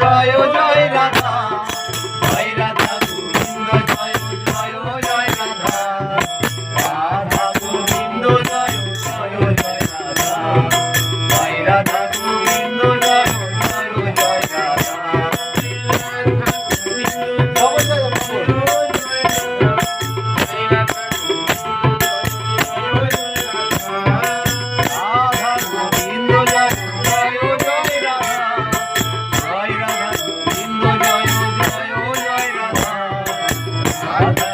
Joy Joy Radha Radha